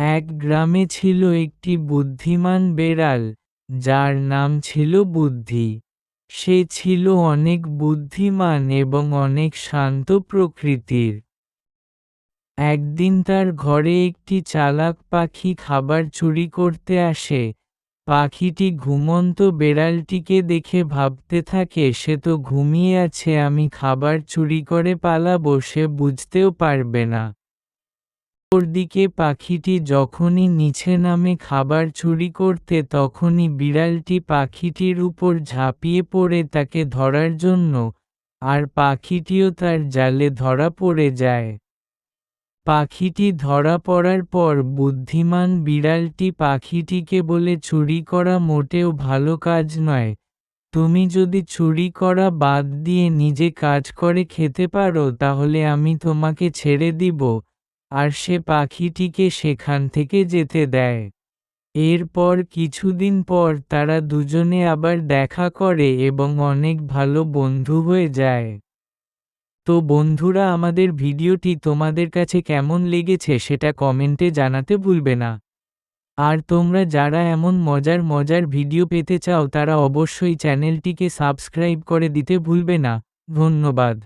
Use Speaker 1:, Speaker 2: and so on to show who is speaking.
Speaker 1: এক গ্রামে ছিল একটি বুদ্ধিমান বেড়াল, যার নাম ছিল বুদ্ধি। সে ছিল অনেক বুদ্ধিমান এবং অনেক শান্ত প্রকৃতির। একদিন তার ঘরে একটি চালাক পাখি খাবার চুরি করতে আসে। পাখিটি ঘুমন্ত বেড়ালটিকে দেখে ভাবতে থাকে, সে তো ঘুমিয়ে আছে, আমি খাবার চুরি করে পালাবো, সে বুঝতেও পারবে না। দিকে পাখিটি যখনই নিচে নামে খাবার চুরি করতে তখনই বিড়ালটি পাখিটির উপর ঝাঁপিয়ে পড়ে তাকে ধরার জন্য, আর পাখিটিও তার জালে ধরা পড়ে যায়। পাখিটি ধরা পড়ার পর বুদ্ধিমান বিড়ালটি পাখিটিকে বলে, চুরি করা মোটেও ভালো কাজ নয়। তুমি যদি চুরি করা বাদ দিয়ে নিজে কাজ করে খেতে পারো, তাহলে আমি তোমাকে ছেড়ে দিব। আর সে পাখিটিকে সেখান থেকে যেতে দেয়। এরপর কিছুদিন পর তারা দুজনে আবার দেখা করে এবং অনেক ভালো বন্ধু হয়ে যায়। তো বন্ধুরা, আমাদের ভিডিওটি তোমাদের কাছে কেমন লেগেছে সেটা কমেন্টে জানাতে ভুলবে না। আর তোমরা যারা এমন মজার মজার ভিডিও পেতে চাও তারা অবশ্যই চ্যানেলটিকে সাবস্ক্রাইব করে দিতে ভুলবে না। ধন্যবাদ।